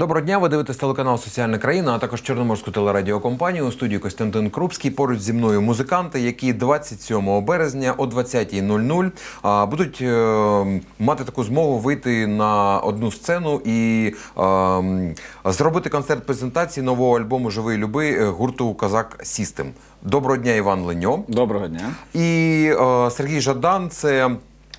Доброго дня, ви дивитесь телеканал Соціальна країна, а також Чорноморську телерадіокомпанію. У студії Костянтин Крупський. Поруч зі мною музиканти, які 27 березня о 20.00 а, будуть е, мати таку змогу вийти на одну сцену і е, зробити концерт презентації нового альбому Живий люби гурту Казак Сістем. Доброго дня, Іван Леньо. Доброго дня. І е, Сергій Жадан це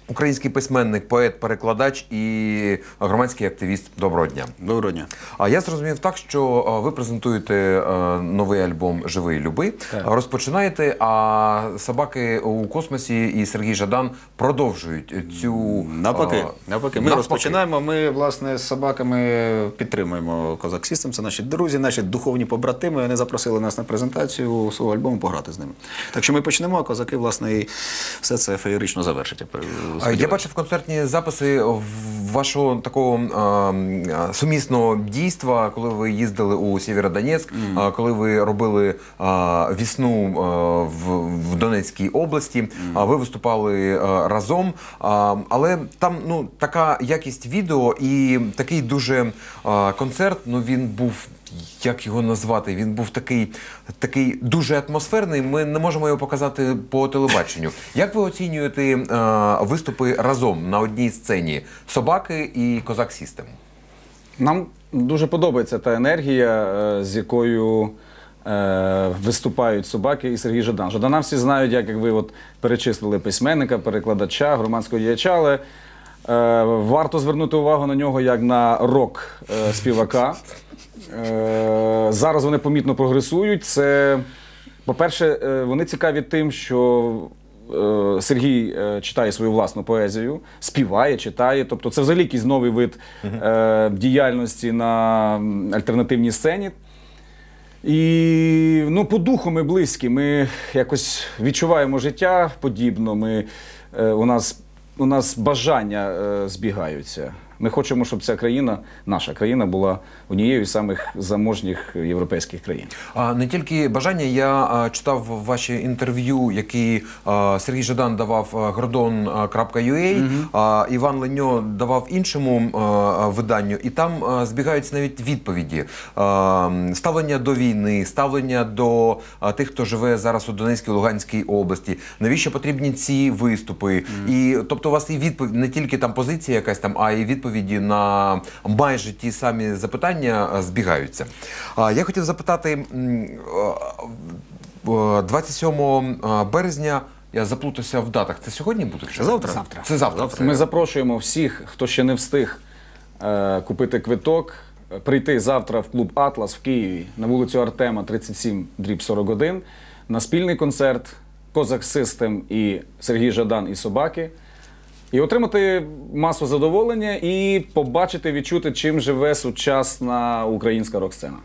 український письменник, поет, перекладач і громадський активіст. Доброго дня. Доброго дня. А я зрозумів так, що е, ви презентуєте е, новий альбом Живий люби, Так. розпочинаєте, а собаки у космосі і Сергій Жадан продовжують цю Навпаки, е, навпаки, ми розпочинаємо. Ми власне з собаками підтримуємо Козак System. Це наші друзі, наші духовні побратими. Вони запросили нас на презентацію свого альбому пограти з ними. Так що ми почнемо, а козаки, власне, і все це феєрично завершать. Я Я бачив концертні записи вашого такого е, сумісного дійства, коли ви їздили у Сєвєродонецьк, е, коли ви робили е, вісну е, в, в Донецькій області. а Ви виступали е, разом. А, Але там ну така якість відео і такий дуже е, концерт. Ну він був. Як його назвати? Він був такий, такий дуже атмосферний. Ми не можемо його показати по телебаченню. Як ви оцінюєте е, виступи разом на одній сцені собаки і козак Сістем? Нам дуже подобається та енергія, е, з якою е, виступають собаки і Сергій Жадан. Жадана всі знають, як, як ви от перечислили письменника, перекладача, громадського діяча, але е, варто звернути увагу на нього як на рок-співака. Е, зараз вони помітно прогресують. Це, по-перше, е, вони цікаві тим, що е, Сергій е, читає свою власну поезію, співає, читає. Тобто це взагалі якийсь новий вид е, діяльності на альтернативній сцені. І ну, по духу ми близькі. Ми якось відчуваємо життя подібно. Ми, е, у, нас, у нас бажання е, збігаються. Ми хочемо, щоб ця країна, наша країна, була однією з самих заможніх європейських країн. А не тільки бажання. Я читав ваші інтерв'ю, які Сергій Жадан давав а, Гордон.ua, а Іван Леньо давав іншому виданню, і там збігаються навіть відповіді. Ставлення до війни, ставлення до тих, хто живе зараз у Донецькій Луганській області. Навіщо потрібні ці виступи? І тобто, у вас і відповідь не тільки там позиція якась там, а і відповіді на майже ті самі запитання збігаються. А, Я хотів запитати м, а, а, 27 березня. Я заплутався в датах. Це сьогодні буде? чи Завтра. Завтра. Це завтра. Це- Ми запрошуємо всіх, хто ще не встиг е, купити квиток, е, прийти завтра в клуб Атлас в Києві на вулицю Артема, 37, дріб 41, на спільний концерт Козак Систем і Сергій Жадан і собаки. І отримати масу задоволення і побачити, відчути, чим живе сучасна українська рок-сцена.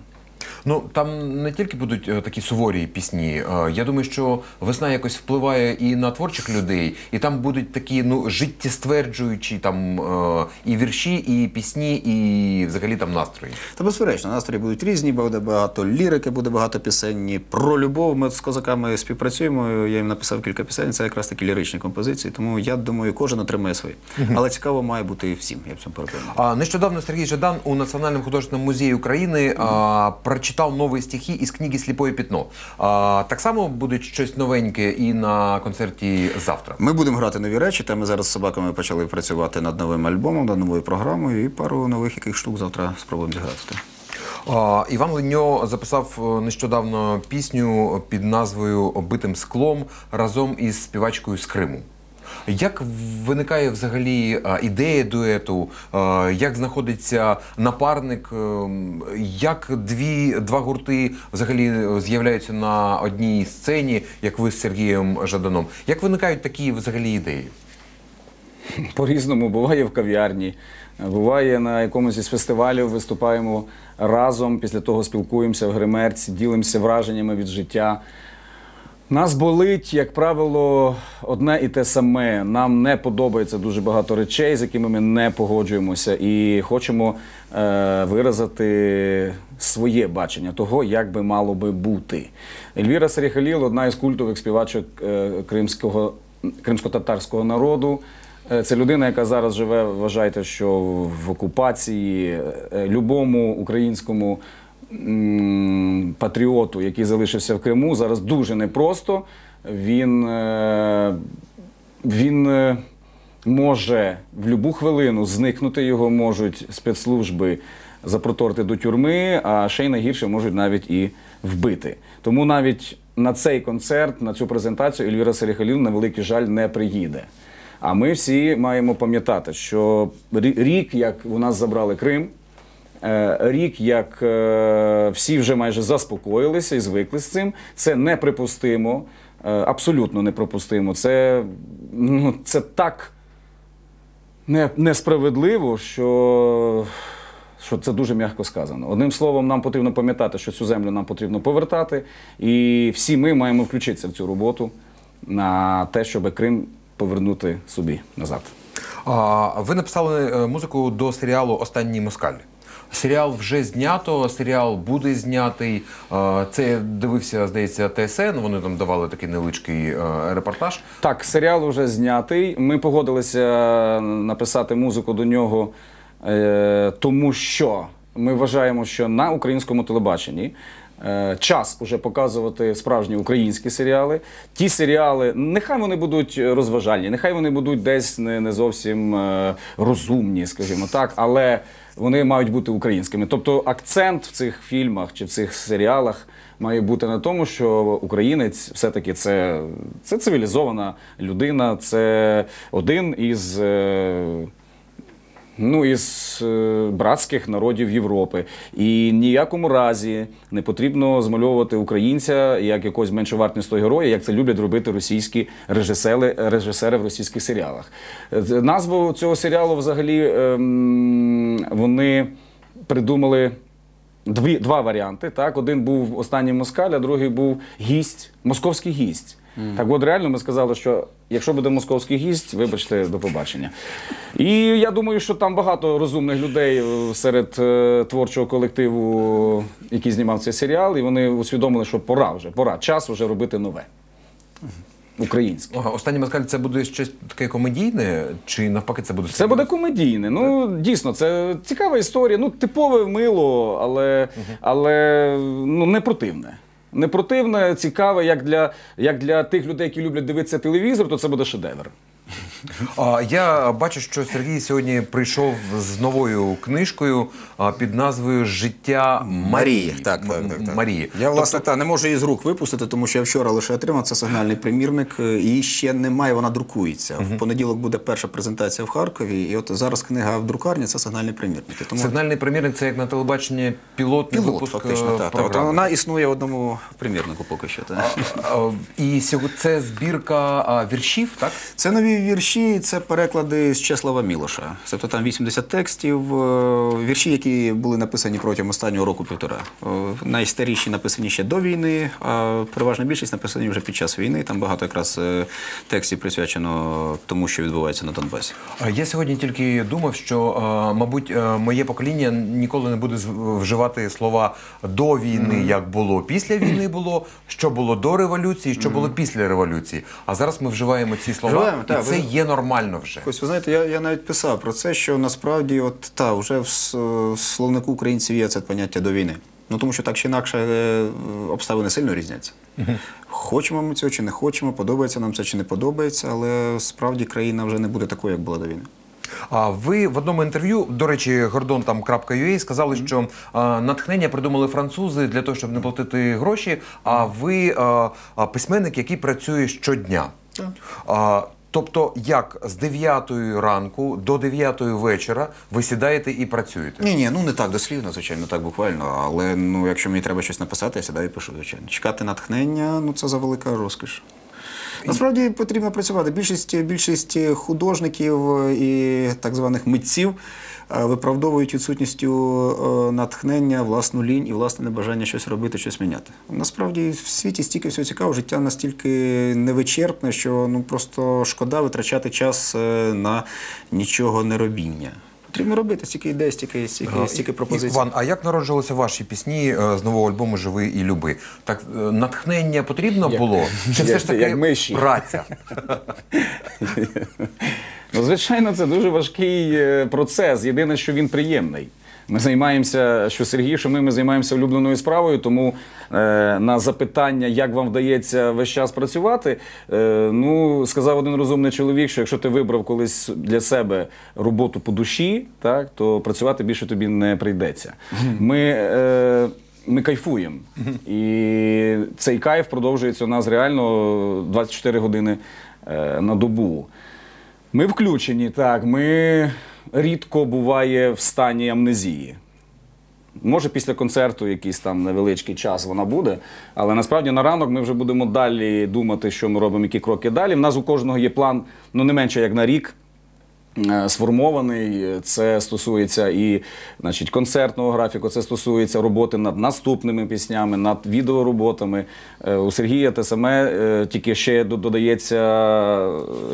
Ну там не тільки будуть е, такі суворі пісні. Е, Я думаю, що весна якось впливає і на творчих людей, і там будуть такі ну життєстверджуючі там е, і вірші, і пісні, і взагалі там настрої. Та безперечно, настрої будуть різні, буде багато лірики, буде багато пісень. Про любов ми з козаками співпрацюємо. Я їм написав кілька пісень. Це якраз такі ліричні композиції. Тому я думаю, кожен отримає своє. Але цікаво має бути і всім. Я в цьому переконаний. А нещодавно Сергій Жадан у Національному художественному музеї України а, прочитав нові стихи із книги Сліпое пітно. А, так само буде щось новеньке і на концерті завтра. Ми будемо грати нові речі. Та ми зараз з собаками почали працювати над новим альбомом, над новою програмою, і пару нових яких штук завтра спробуємо зіграти. Іван Леньо записав е, нещодавно пісню під назвою Битим склом разом із співачкою з Криму. Як виникає взагалі ідея дуету? Як знаходиться напарник? ем, Як дві, два гурти взагалі з'являються на одній сцені, як ви з Сергієм Жаданом? Як виникають такі взагалі ідеї? По-різному буває в кав'ярні, буває на якомусь із фестивалів, виступаємо разом, після того спілкуємося в гримерці, ділимося враженнями від життя. Нас болить, як правило, одне і те саме. Нам не подобається дуже багато речей, з якими ми не погоджуємося, і хочемо е, виразити своє бачення того, як би мало би бути. Ельвіра Саріхаліл одна із культових співачок е, кримського, кримсько-татарського народу. Е, Це людина, яка зараз живе, вважайте, що в окупації Е, любому українському патріоту, який залишився в Криму, зараз дуже непросто. Він, е, він е, може в будь-яку хвилину зникнути, його можуть спецслужби запроторити до тюрми, а ще й найгірше можуть навіть і вбити. Тому навіть на цей концерт, на цю презентацію Ельвіра Серехалін, на великий жаль, не приїде. А ми всі маємо пам'ятати, що рік, як у нас забрали Крим, рік, як е, всі вже майже заспокоїлися і звикли з цим, це неприпустимо, е, абсолютно неприпустимо. Це, ну, це так не, несправедливо, що, що це дуже м'яко сказано. Одним словом, нам потрібно пам'ятати, що цю землю нам потрібно повертати, і всі ми маємо включитися в цю роботу на те, щоб Крим повернути собі назад. А, ви написали е, музику до серіалу Останній москаль. Серіал вже знято, серіал буде знятий. Е, Це дивився, здається, ТСН. Вони там давали такий невеличкий е, репортаж. Так, серіал вже знятий. Ми погодилися написати музику до нього, е, тому що ми вважаємо, що на українському телебаченні. е, Час уже показувати справжні українські серіали. Ті серіали, нехай вони будуть розважальні, нехай вони будуть десь не, не зовсім е, розумні, скажімо так, але вони мають бути українськими. Тобто акцент в цих фільмах чи в цих серіалах має бути на тому, що українець все-таки це, це цивілізована людина, це один із. Ну, із е, братських народів Європи. І ніякому разі не потрібно змальовувати українця як якогось меншовартісного героя, як це люблять робити російські режисери, режисери в російських серіалах. Е, Назву цього серіалу взагалі ем, вони придумали дві, два варіанти. Так? Один був останній москаль, а другий був гість, московський гість. Так от реально ми сказали, що якщо буде московський гість, вибачте, до побачення. І я думаю, що там багато розумних людей е, серед е, творчого колективу, який знімав цей серіал, і вони усвідомили, що пора вже, пора, час вже робити нове. Українське. Ага, Останній москаль це буде щось таке комедійне, чи навпаки це буде Це буде комедійне. Ну дійсно, це цікава історія. Ну, типове мило, але, але ну, не противне. Не противне, цікаве, як для, як для тих людей, які люблять дивитися телевізор, то це буде шедевр. А, я бачу, що Сергій сьогодні прийшов з новою книжкою а, під назвою Життя Марії. Марії, так, так, так, так. Марії. Я власне та не можу її з рук випустити, тому що я вчора лише отримав це сигнальний примірник. е, Її ще немає, вона друкується. В понеділок буде перша презентація в Харкові, і от зараз книга в друкарні це сигнальний примірник. І Тому Сигнальний примірник це як на телебаченні пілотний пілот, випуск фактично, е, так. так. От програми. Вона існує в одному примірнику поки що. Так. А, І сього- це збірка а, віршів, так? Це нові вірші, це переклади з Чеслава Мілоша. Тобто там 80 текстів, е, вірші, які були написані протягом останнього року-півтора. Е, Найстаріші написані ще до війни, а переважна більшість написані вже під час війни. Там багато якраз е, текстів присвячено тому, що відбувається на Донбасі. Я сьогодні тільки думав, що, мабуть, моє покоління ніколи не буде вживати слова до війни, як було після війни було, що було до революції, що було після революції. А зараз ми вживаємо ці слова, Вживаємо, і так, це ви- є нормально вже. Ось ви знаєте, я, я навіть писав про це, що насправді, от та вже в, в словнику українців є це поняття до війни. Ну тому що так чи інакше е, обставини сильно різняться. Хочемо ми цього чи не хочемо, подобається нам це чи не подобається, але справді країна вже не буде такою, як була до війни. А ви в одному інтерв'ю, до речі, Гордон там .ua, сказали, що а, натхнення придумали французи для того, щоб не платити гроші. А ви а, письменник, який працює щодня. А, тобто, як з 9 ранку до 9 вечора ви сідаєте і працюєте? Ні, ні, ну не так дослівно, звичайно, так буквально. Але ну, якщо мені треба щось написати, я сідаю і пишу, звичайно. Чекати натхнення, ну це за велика розкіш. Насправді потрібно працювати. Більшість, більшість художників і так званих митців е, виправдовують відсутністю е, натхнення, власну лінь і власне небажання щось робити, щось міняти. Насправді в світі стільки всього цікавого, життя настільки невичерпне, що ну просто шкода витрачати час е, на нічого не робіння. Потрібно робити стільки ідей, стільки, стільки, стільки пропозицій. Іван, а як народжувалися ваші пісні е, з нового альбому Живи і люби? Так е, натхнення потрібно Як- було? Чи все ж таки як миші. праця? Ну, звичайно, це дуже важкий е, процес. Єдине, що він приємний. Ми займаємося, що Сергій, що ми, ми займаємося улюбленою справою, тому е, на запитання, як вам вдається весь час працювати, е, ну, сказав один розумний чоловік, що якщо ти вибрав колись для себе роботу по душі, так, то працювати більше тобі не прийдеться. Ми, е, ми кайфуємо. І цей кайф продовжується у нас реально 24 години е, на добу. Ми включені, так. Ми рідко буває в стані амнезії. Може, після концерту якийсь там невеличкий час вона буде, але насправді на ранок ми вже будемо далі думати, що ми робимо, які кроки далі. В нас у кожного є план ну не менше як на рік. е, Сформований, це стосується і значить, концертного графіку, це стосується роботи над наступними піснями, над відеороботами. Е, У Сергія те саме, тільки ще додається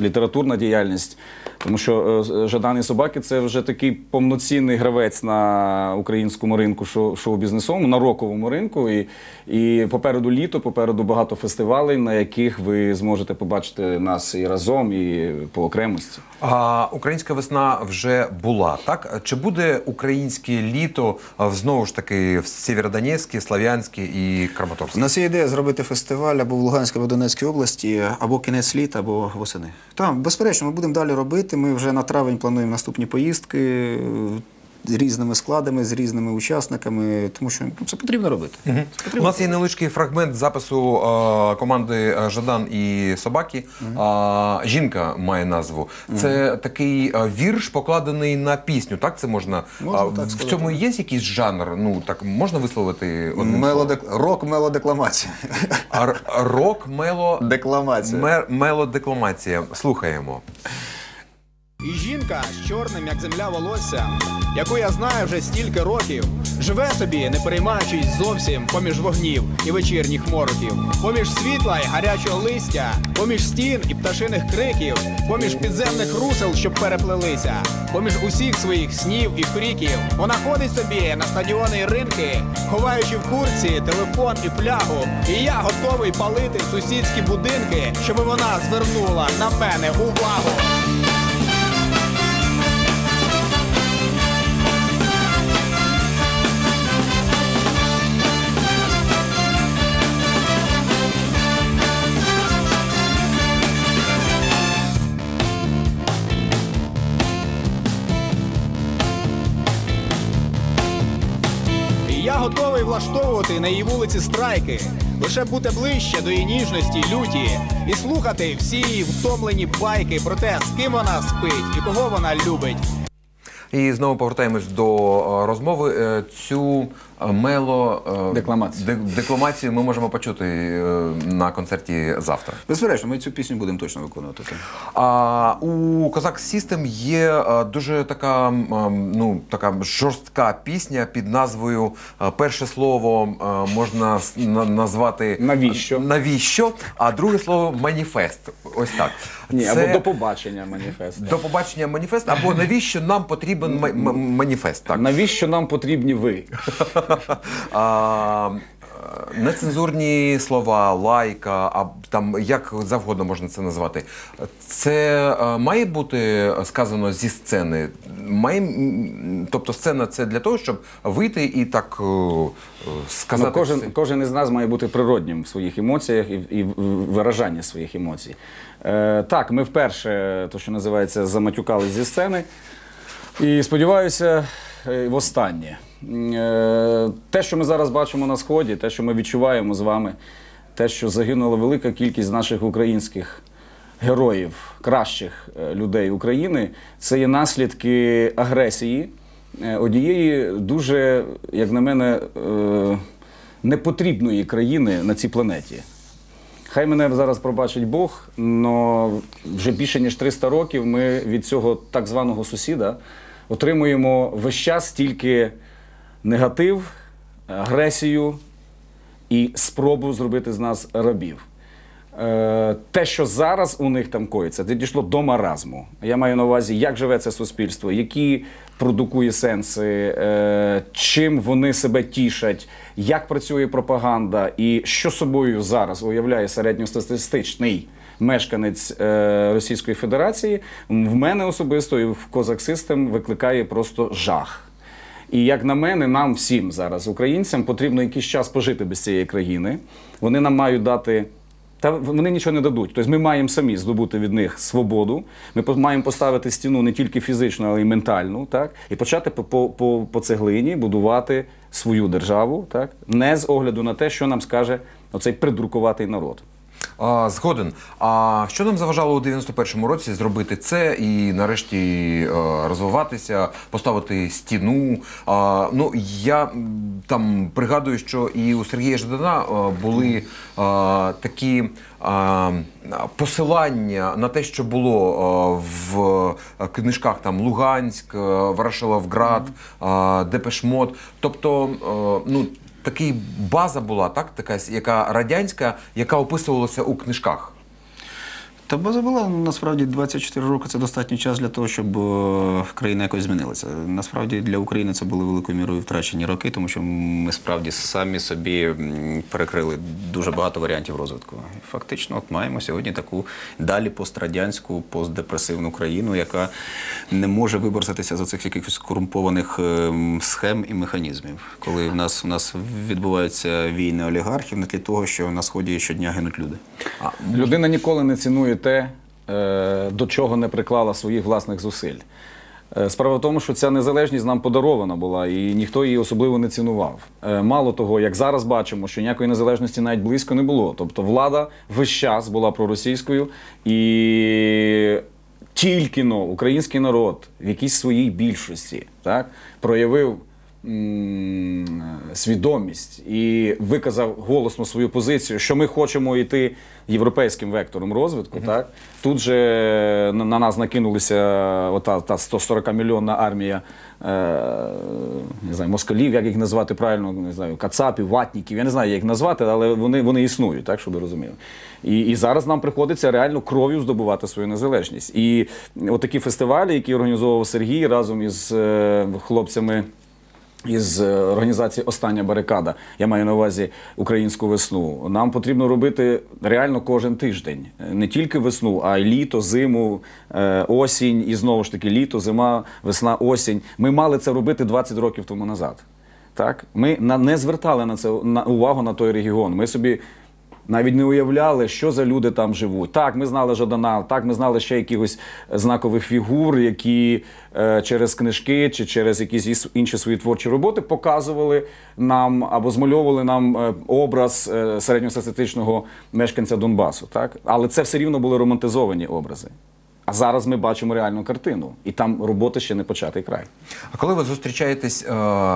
літературна діяльність. Тому що е, Жадан і собаки це вже такий повноцінний гравець на українському ринку шоу- шоу-бізнесовому, на роковому ринку. І, і попереду літо, попереду багато фестивалей, на яких ви зможете побачити нас і разом, і по окремості. А, українська весна вже була, так? Чи буде українське літо а, знову ж таки в Сєвєродонецьку, Слав'янську і У Краматорську? нас є ідея зробити фестиваль або в Луганській, або в Донецькій області, або кінець літа, або восени. Там, безперечно, ми будемо далі робити. Ми вже на травень плануємо наступні поїздки е, різними складами, з різними учасниками, тому що ну, це потрібно робити. Це У нас є невеличкий фрагмент запису а, команди Жадан і Собаки. А, жінка має назву. Це такий а, вірш, покладений на пісню. Так це можна. Можна А, так в сказати. цьому є якийсь жанр? Ну так можна висловити? Мелодек... Рок мелодекламація. Рок мело Декламація. Мер, мелодекламація. Слухаємо. І жінка з чорним, як земля волосся, яку я знаю вже стільки років, живе собі, не переймаючись зовсім поміж вогнів і вечірніх мороків, поміж світла й гарячого листя, поміж стін і пташиних криків, поміж підземних русел, що переплелися, поміж усіх своїх снів і фріків. Вона ходить собі на стадіони й ринки, ховаючи в курці телефон і флягу. І я готовий палити сусідські будинки, щоб вона звернула на мене увагу. Готовий влаштовувати на її вулиці страйки, лише бути ближче до її ніжності, люті, і слухати всі її втомлені байки про те, з ким вона спить і кого вона любить. І знову повертаємось до е, розмови. Е, Цю мело е, Декламацію. декламацію ми можемо почути е, на концерті завтра. Безперечно, ми цю пісню будемо точно виконувати. А у Козак System є е, дуже така, ну, така жорстка пісня під назвою е, Перше слово е, можна назвати Навіщо? Навіщо? А друге слово маніфест. Ось так. Ні, Це або до побачення маніфест. до побачення маніфест, або навіщо нам потрібен ма- ма- маніфест? Так. Навіщо нам потрібні ви? А, е, Нецензурні слова, лайка, а там як завгодно можна це назвати. Це е, має бути сказано зі сцени. Має, тобто сцена це для того, щоб вийти і так е, сказати. Ну, кожен, кожен із нас має бути природнім в своїх емоціях і, і в виражанні своїх емоцій. Е, так, ми вперше, то що називається, заматюкали зі сцени. І сподіваюся, востаннє. Е, те, що ми зараз бачимо на сході, те, що ми відчуваємо з вами, те, що загинула велика кількість наших українських героїв, кращих е, людей України, це є наслідки агресії е, однієї дуже, як на мене, непотрібної країни на цій планеті. Хай мене зараз пробачить Бог, але вже більше ніж 300 років ми від цього так званого сусіда отримуємо весь час тільки негатив, агресію і спробу зробити з нас рабів. Е, те, що зараз у них там коїться, це дійшло до маразму. Я маю на увазі, як живе це суспільство, які продукує сенси, е, чим вони себе тішать, як працює пропаганда, і що собою зараз уявляє середньостатистичний мешканець е, Російської Федерації, в мене особисто і в Козак Систем викликає просто жах. І як на мене, нам всім зараз, українцям, потрібно якийсь час пожити без цієї країни. Вони нам мають дати. Та вони нічого не дадуть. Тобто ми маємо самі здобути від них свободу. Ми маємо поставити стіну не тільки фізичну, але й ментальну, так і почати по, по, по, по цеглині будувати свою державу, так не з огляду на те, що нам скаже оцей придуркуватий народ. А, згоден. А що нам заважало у 91-му році зробити це і нарешті е, розвиватися, поставити стіну? А, ну я там пригадую, що і у Сергія Ждана е, були е, такі. Посилання на те, що було в книжках там Луганськ, Ворошиловград, е, Депешмот. Тобто, ну такий база була, так, така, яка радянська, яка описувалася у книжках. Та була насправді 24 роки це достатній час для того, щоб е, країна якось змінилася. Насправді для України це були великою мірою втрачені роки, тому що ми справді самі собі перекрили дуже багато варіантів розвитку. Фактично, от маємо сьогодні таку далі пострадянську, постдепресивну країну, яка не може виборситися з оцих якихось корумпованих ем, схем і механізмів, коли в нас в нас відбуваються війни олігархів на тлі того, що на сході щодня гинуть люди. Людина ніколи не цінує те, е, до чого не приклала своїх власних зусиль. Е, Справа в тому, що ця незалежність нам подарована була, і ніхто її особливо не цінував. Е, Мало того, як зараз бачимо, що ніякої незалежності навіть близько не було. Тобто влада весь час була проросійською, і тільки но український народ в якійсь своїй більшості так, проявив свідомість і виказав голосно свою позицію, що ми хочемо йти європейським вектором розвитку. Так тут же на, на нас накинулися ота та 140 мільйонна армія. Е, не знаю, москалів, як їх назвати правильно, не знаю, кацапів, ватніків. Я не знаю, як їх назвати, але вони, вони існують, так, щоб ви розуміли. І, і зараз нам приходиться реально кров'ю здобувати свою незалежність. І отакі фестивалі, які організовував Сергій разом із е, хлопцями із е, організації Остання барикада, я маю на увазі українську весну. Нам потрібно робити реально кожен тиждень, не тільки весну, а й літо, зиму, е, осінь, і знову ж таки літо, зима, весна, осінь. Ми мали це робити 20 років тому назад. Так, ми не звертали на це на увагу на той регіон. Ми собі навіть не уявляли, що за люди там живуть. Так, ми знали Жадана, так, ми знали ще якихось знакових фігур, які е, через книжки чи через якісь інші свої творчі роботи показували нам або змальовували нам е, образ е, середньостатистичного мешканця Донбасу. Так? Але це все рівно були романтизовані образи. Зараз ми бачимо реальну картину, і там роботи ще не початий край. А коли ви зустрічаєтесь е,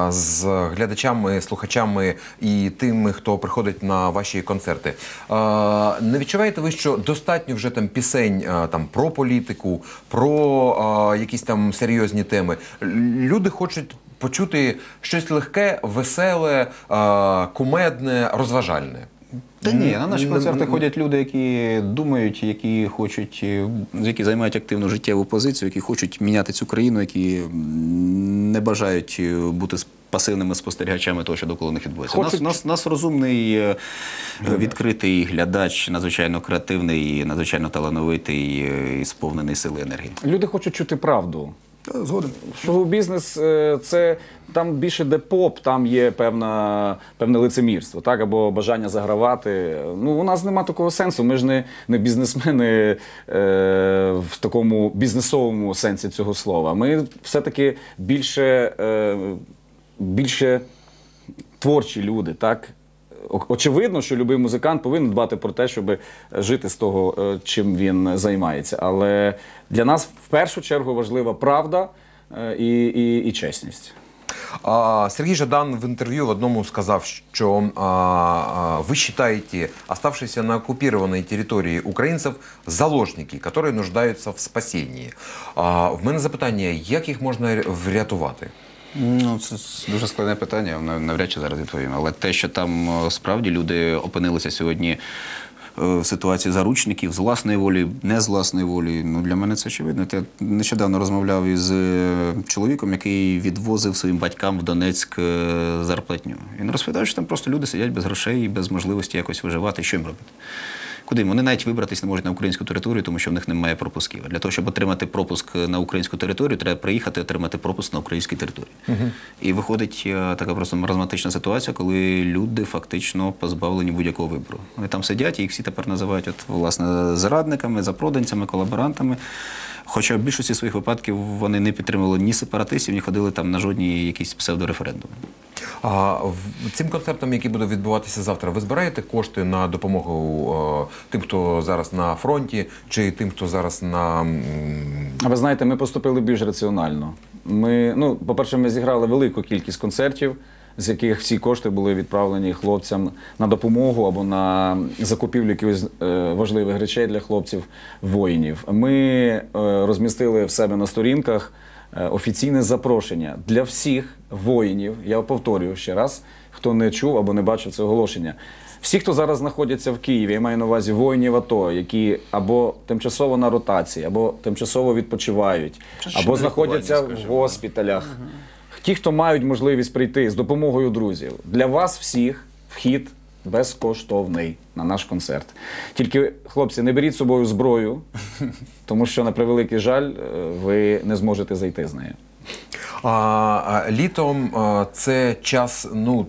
з глядачами, слухачами і тими, хто приходить на ваші концерти, е, не відчуваєте ви, що достатньо вже там пісень е, там про політику, про е, якісь там серйозні теми? Люди хочуть почути щось легке, веселе, е, кумедне, розважальне. Та ні, на наші концерти ходять люди, які думають, які хочуть, е, які займають активну життєву позицію, які хочуть міняти цю країну, які не бажають е, бути пасивними спостерігачами того, що довкола них відбувається. Хочуть- Нас, нас, нас розумний, е, відкритий глядач, надзвичайно креативний, надзвичайно талановитий і сповнений сили енергії. Люди хочуть чути правду. Згоден. Шоу-бізнес е, це там більше де поп, там є певна, певне лицемірство, так, або бажання загравати. Ну, у нас нема такого сенсу. Ми ж не, не бізнесмени е, в такому бізнесовому сенсі цього слова. Ми все-таки більше, е, більше творчі люди, так? Очевидно, що будь-який музикант повинен дбати про те, щоб жити з того, е, чим він займається. Але для нас в першу чергу важлива правда е, і, і, і чесність. А, Сергей Жадан в интервью в одному сказав, що а, а, вы считаете оставшиеся на оккупированной территории украинцев заложники, которые нуждаются в спасенні. А, в мене запитання, як їх можна врятувати? Ну, це дуже складне питання, навряд чи зараз відповім. Але те, що там е, справді люди опинилися сьогодні е, в ситуації заручників з власної волі, не з власної волі, ну для мене це очевидно. Я нещодавно розмовляв із е, чоловіком, який відвозив своїм батькам в Донецьк зарплатню. Він розповідав, що там просто люди сидять без грошей і без можливості якось виживати. Що їм робити? Куди вони навіть вибратись не можуть на українську територію, тому що в них немає пропусків. Для того, щоб отримати пропуск на українську територію, треба приїхати отримати пропуск на українській території. І виходить е, така просто маразматична ситуація, коли люди фактично позбавлені будь-якого вибору. Вони там сидять і їх всі тепер називають от, власне зрадниками, запроданцями, колаборантами. Хоча в більшості своїх випадків вони не підтримували ні сепаратистів, ні ходили там на жодні якісь псевдореферендуми. А в- цим концертом, який буде відбуватися завтра, ви збираєте кошти на допомогу е, тим, хто зараз на фронті, чи тим, хто зараз на А ви знаєте, ми поступили більш раціонально. Ми, ну, по-перше, ми зіграли велику кількість концертів, з яких всі кошти були відправлені хлопцям на допомогу або на закупівлю якихось е, важливих речей для хлопців воїнів. Ми е, розмістили в себе на сторінках е, офіційне запрошення для всіх воїнів. Я повторюю ще раз, хто не чув або не бачив це оголошення. Всі, хто зараз знаходяться в Києві, я маю на увазі воїнів АТО, які або тимчасово на ротації, або тимчасово відпочивають, або знаходяться в госпіталях. Ті, хто мають можливість прийти з допомогою друзів, для вас всіх вхід безкоштовний на наш концерт. Тільки, хлопці, не беріть з собою зброю, тому що, на превеликий жаль, е, ви не зможете зайти з нею. А, літом це час, ну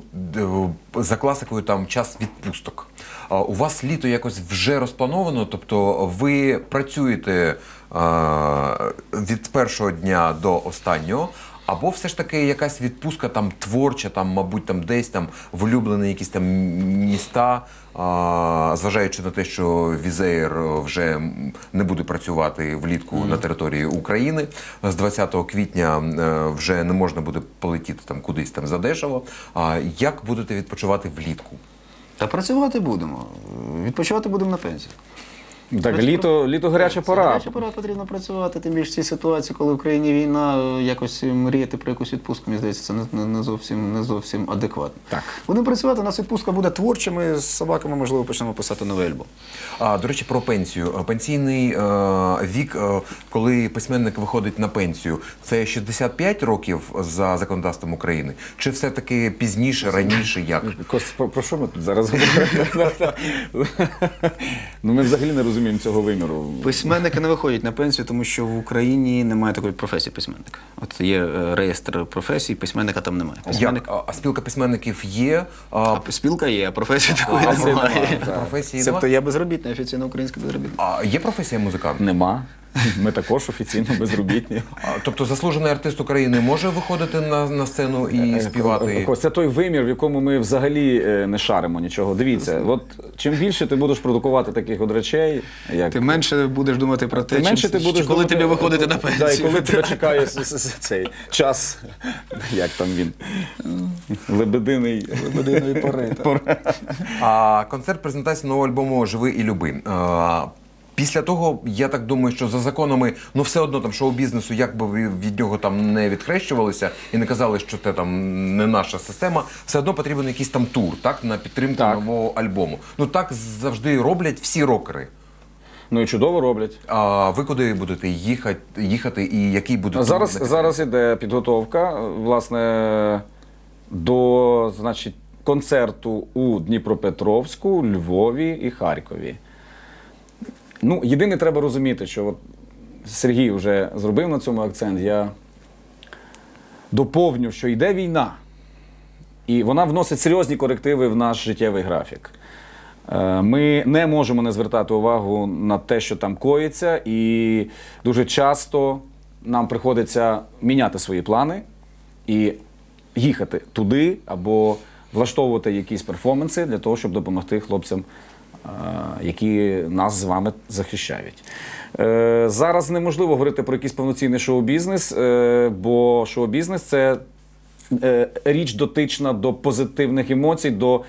за класикою, там час відпусток. А, у вас літо якось вже розплановано, тобто ви працюєте а, від першого дня до останнього. Або все ж таки якась відпустка там творча, там, мабуть, там десь там в улюблені якісь там міста, а, зважаючи на те, що Візеєр вже не буде працювати влітку на території України. З 20 квітня е, вже не можна буде полетіти там кудись там задешево. А як будете відпочивати влітку? Та працювати будемо. Відпочивати будемо на пенсії. Так, літо, літо гаряча пора. Гаряча пора потрібно працювати. Тим більше в цій ситуації, коли в країні війна, е, якось мріяти про якусь відпустку, мені здається, це не, не, не зовсім не зовсім адекватно. Так. Будемо працювати, у нас відпустка буде творчими з собаками, можливо, почнемо писати новий альбом. А, до речі, про пенсію. Е, Пенсійний е, вік, е, коли письменник виходить на пенсію, це 65 років за законодавством України? Чи все-таки пізніше, раніше, як? Кость, про, про що ми тут зараз говоримо? ну, ми взагалі не розуміємо цього виміру. Письменники не виходять на пенсію, тому що в Україні немає такої професії письменника. От є е, реєстр професій, письменника там немає. Письменник... Як? А, а спілка письменників є, а, А спілка є, а професії такої А, це немає. немає, професії Тобто я безробітний, офіційно український безробітний. А є професія музикант? Нема. Ми також офіційно безробітні. Тобто заслужений артист України може виходити на, на сцену і співати? Ось це той вимір, в якому ми взагалі е, не шаримо нічого. Дивіться, от чим більше ти будеш продукувати таких от речей, як Ти менше будеш думати про те, менше ти будеш коли тобі виходити на Да, і пенсію. коли тебе чекає с- с- с- цей час, як там він, лебединий. Годиної пори. А концерт презентації нового альбому Живи і люби. Після того, я так думаю, що за законами, ну все одно там шоу-бізнесу, як би ви від нього там не відхрещувалися і не казали, що це там не наша система, все одно потрібен якийсь там тур, так, на підтримку Так. нового альбому. Ну так завжди роблять всі рокери. Ну і чудово роблять. А ви куди будете їхати, їхати і який буде тур? Зараз, на- зараз іде підготовка, власне, до значить, концерту у Дніпропетровську, Львові і Харкові. Ну, єдине, треба розуміти, що от Сергій вже зробив на цьому акцент. Я доповню, що йде війна, і вона вносить серйозні корективи в наш життєвий графік. Е, Ми не можемо не звертати увагу на те, що там коїться, і дуже часто нам приходиться міняти свої плани і їхати туди або влаштовувати якісь перформанси для того, щоб допомогти хлопцям, які нас з вами захищають. Е, Зараз неможливо говорити про якийсь повноцінний шоу-бізнес, е, бо шоу-бізнес це е, річ дотична до позитивних емоцій, до,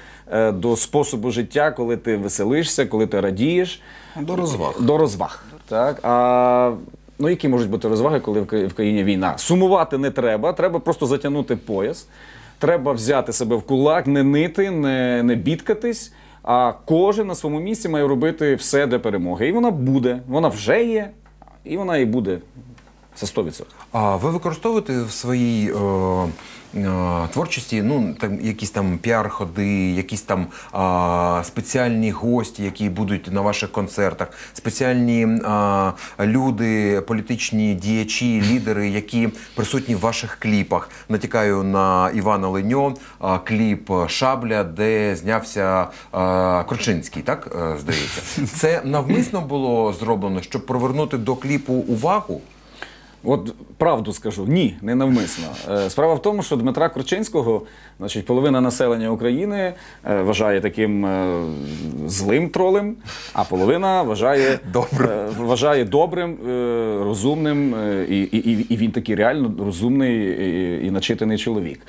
до способу життя, коли ти веселишся, коли ти радієш. До розваг. До розваг. Так? А, ну, які можуть бути розваги, коли в країні війна? Сумувати не треба, треба просто затягнути пояс. Треба взяти себе в кулак, не нити, не, не бідкатись. А кожен на своєму місці має робити все для перемоги. І вона буде, вона вже є, і вона і буде Це 100%. А ви використовуєте в своїй е, е, творчості ну, там, якісь там піар-ходи, якісь там е, спеціальні гості, які будуть на ваших концертах, спеціальні е, люди, політичні діячі, лідери, які присутні в ваших кліпах. Натякаю на Івана Леньо, е, кліп Шабля, де знявся е, Кручинський, так е, здається. Це навмисно було зроблено, щоб привернути до кліпу увагу. От правду скажу, ні, не навмисно. Е, Справа в тому, що Дмитра Корчинського, значить, половина населення України е, вважає таким е, злим тролем, а половина вважає Добрим. вважає добрим, розумним, і, і- і він такий реально розумний і, і начитаний чоловік.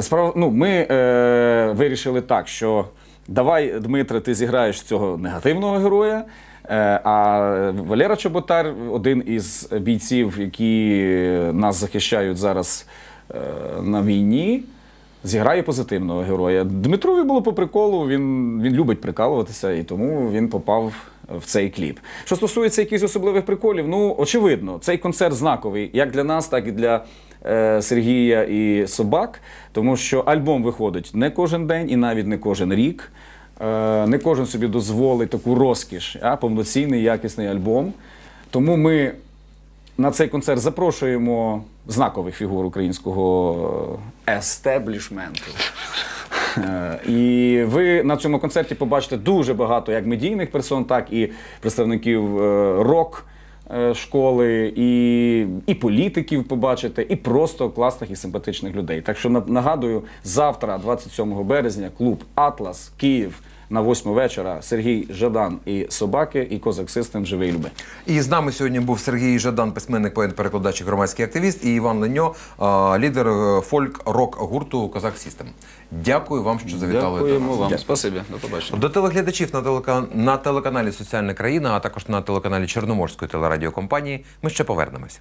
Справа, ну, ми е, вирішили так, що давай, Дмитре, ти зіграєш цього негативного героя. Е, А Валера Чоботар, один із бійців, які нас захищають зараз е, на війні, зіграє позитивного героя. Дмитрові було по приколу, він, він любить прикалуватися, і тому він попав в цей кліп. Що стосується якихось особливих приколів, ну очевидно, цей концерт знаковий як для нас, так і для е, Сергія і Собак, тому що альбом виходить не кожен день і навіть не кожен рік. Е, Не кожен собі дозволить таку розкіш, а повноцінний якісний альбом. Тому ми на цей концерт запрошуємо знакових фігур українського естеблішменту. Е, І ви на цьому концерті побачите дуже багато як медійних персон, так і представників е, рок. Е, Школи і, і політиків побачите, і просто класних і симпатичних людей. Так що на- нагадую, завтра, 27 березня, клуб Атлас Київ на 8 вечора. Сергій Жадан і собаки, і Козак Систем живий люби. І з нами сьогодні був Сергій Жадан, письменник, поет, перекладач і громадський активіст, і Іван Леньо, лідер е, фольк-рок гурту Козак Сістем. Дякую вам, що завітали до нас. вам. Спасибі, до побачення. До телеглядачів на, телека... на телеканалі Соціальна країна, а також на телеканалі Чорноморської телерадіокомпанії. Ми ще повернемось.